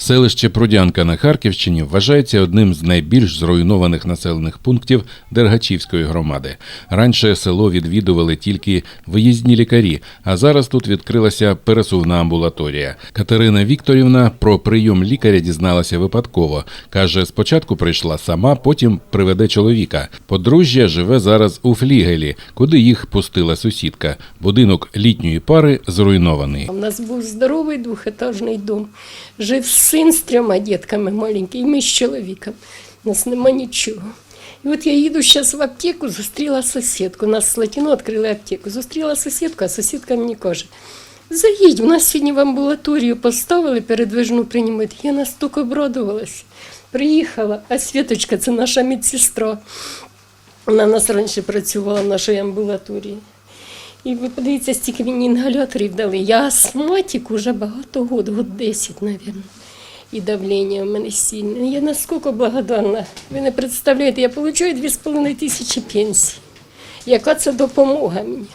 Селище Прудянка на Харківщині вважається одним з найбільш зруйнованих населених пунктів Дергачівської громади. Раніше село відвідували тільки виїзні лікарі, а зараз тут відкрилася пересувна амбулаторія. Катерина Вікторівна про прийом лікаря дізналася випадково. каже, спочатку прийшла сама, потім приведе чоловіка. Подружжя живе зараз у Флігелі, куди їх пустила сусідка. Будинок літньої пари зруйнований. У нас був здоровий двохетажний дом. Жив син з трьома дітками маленький, і з чоловіком. У нас нема нічого. І от я їду зараз в аптеку, зустріла сусідку. У нас в Слатіно відкрили аптеку. Зустріла сусідку, а сусідка мені каже: заїдь, у нас сьогодні в амбулаторію поставили передвижну приймати. Я настільки обрадувалася. Приїхала, а Світочка це наша медсестра. Вона нас раніше працювала в нашій амбулаторії. І ви подивіться, стільки мені інгаляторів дали. Я астматик уже багато год, год 10, мабуть. І давлення в мене сильне. Я наскільки благодарна. Ви не представляєте, я отримую 2,5 тисячі пенсій. Яка це допомога мені?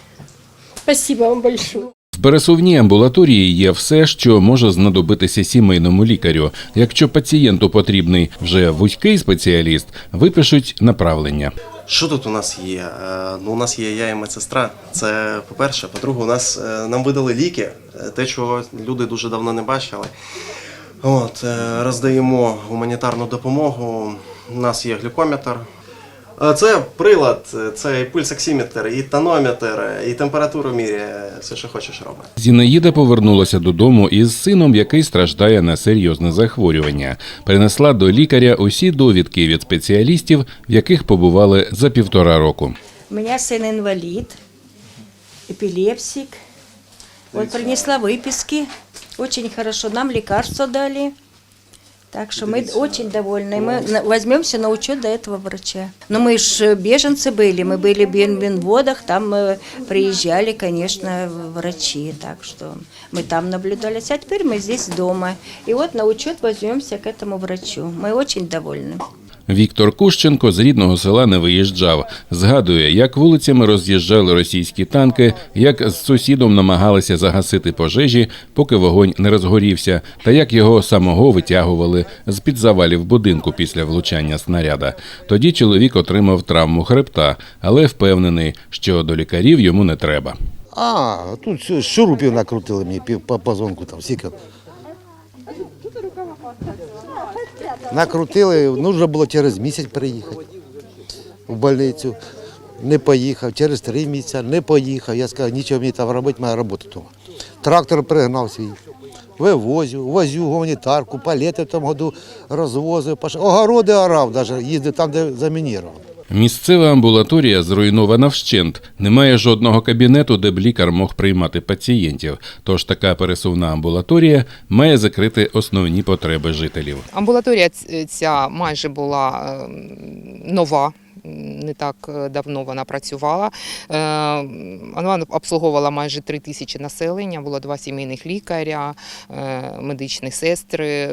Спасибо вам большое. В пересувній амбулаторії є все, що може знадобитися сімейному лікарю. Якщо пацієнту потрібний вже вузький спеціаліст, випишуть направлення. Що тут у нас є? Е, Ну, у нас є я і медсестра. Це по-перше. По-друге, у нас е, нам видали ліки, е, те, чого люди дуже давно не бачили. От, роздаємо гуманітарну допомогу. У нас є глюкометр. Е, Це прилад, е, це і пульсоксиметр, і тонометр, і температуру міряє, все, що хочеш робить. Зінаїда повернулася додому із сином, який страждає на серйозне захворювання. Принесла до лікаря усі довідки від спеціалістів, в яких побували за півтора року. У меня сын инвалид, эпилепсик. Вот принесла выписки. Очень хорошо. Нам лекарства дали. Так что мы очень довольны. Мы на- возьмемся на учет до этого врача. Но мы же беженцы были, мы были в Бенводах, там э, приезжали, конечно, врачи. Так что мы там наблюдались. А теперь мы здесь дома. И вот на учет возьмемся к этому врачу. Мы очень довольны. Віктор Кущенко з рідного села не виїжджав. Згадує, як вулицями роз'їжджали російські танки, як з сусідом намагалися загасити пожежі, поки вогонь не розгорівся, та як його самого витягували з під завалів будинку після влучання снаряда. Тоді чоловік отримав травму хребта, але впевнений, що до лікарів йому не треба. А, тут шурупів накрутили мені по позвонку там стільки. Накрутили, нужно було через місяць приїхати в больницю. Не поїхав, через три місяці не поїхав. Я сказав, нічого мені там робити, моя робота вдома. Трактор пригнав свій. Вивозю, возю гуманітарку, палети в тому году розвозив, огороди орав, навіть їздив там, де замінірував. Місцева амбулаторія зруйнована вщент. Немає жодного кабінету, де б лікар мог приймати пацієнтів. Тож така пересувна амбулаторія має закрити основні потреби жителів. Амбулаторія ця майже була е, нова. Не так е, давно вона працювала. Е, Вона обслуговувала майже три тисячі населення, було два сімейних лікаря, е, медичні сестри.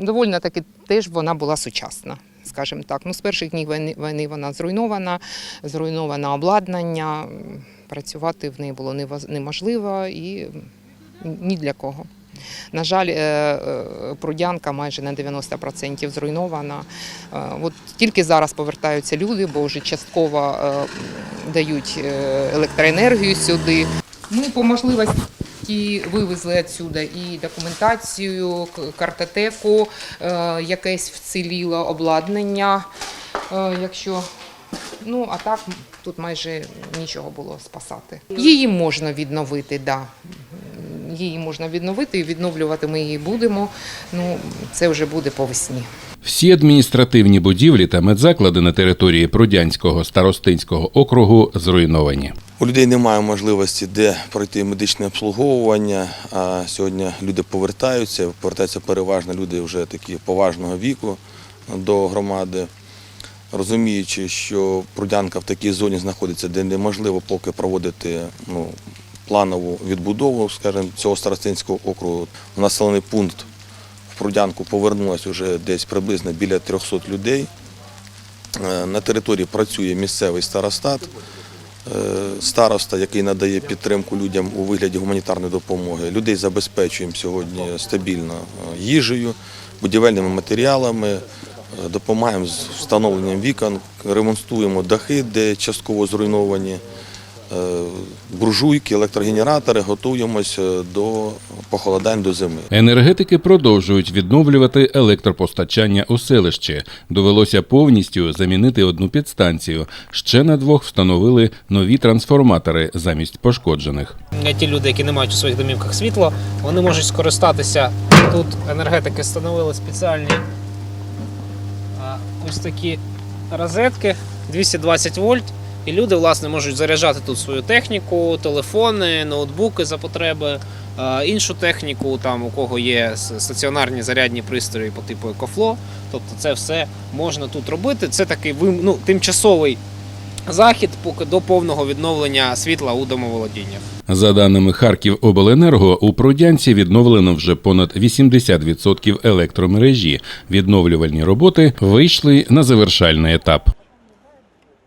Довольно таки теж вона була сучасна, скажімо так. Ну, з перших днів війни, вона зруйнована, зруйноване обладнання. Працювати в неї було неможливо і ні для кого. На жаль, е, е, Прудянка майже на 90% зруйнована. Е, От тільки зараз повертаються люди, бо вже частково дають електроенергію сюди. Ми по можливості вивезли відсюди і документацію, картотеку, е, якесь вціліло обладнання. е, Якщо Ну, а так тут майже нічого було спасати. Її можна відновити. Да. Її можна відновити і відновлювати ми її будемо. Ну, це вже буде по весні. Всі адміністративні будівлі та медзаклади на території Прудянського старостинського округу зруйновані. У людей немає можливості, де пройти медичне обслуговування. А сьогодні люди повертаються, повертаються переважно люди вже такі поважного віку до громади, розуміючи, що Прудянка в такій зоні знаходиться, де неможливо поки проводити ну, планову відбудову, скажімо, цього старостинського округу. В Населений пункт в Прудянку повернулося вже десь приблизно біля 300 людей. Е, На території працює місцевий старостат. Староста, який надає підтримку людям у вигляді гуманітарної допомоги. Людей забезпечуємо сьогодні стабільно е, їжею, будівельними матеріалами, е, допомагаємо з встановленням вікон, ремонтуємо дахи, де частково зруйновані. Е, Буржуйки, електрогенератори, готуємося до похолодань до зими. Енергетики продовжують відновлювати електропостачання у селищі. Довелося повністю замінити одну підстанцію. Ще на двох встановили нові трансформатори замість пошкоджених. Ті люди, які не мають у своїх домівках світло, вони можуть скористатися. Тут енергетики встановили спеціальні ось такі розетки 220 вольт. І люди власне можуть заряджати тут свою техніку, телефони, ноутбуки за потреби, іншу техніку, там у кого є стаціонарні зарядні пристрої по типу EcoFlow. Тобто це все можна тут робити. Це такий ну, тимчасовий захід, поки до повного відновлення світла у домоволодіннях. За даними Харківобленерго, у Продянці відновлено вже понад 80% електромережі. Відновлювальні роботи вийшли на завершальний етап.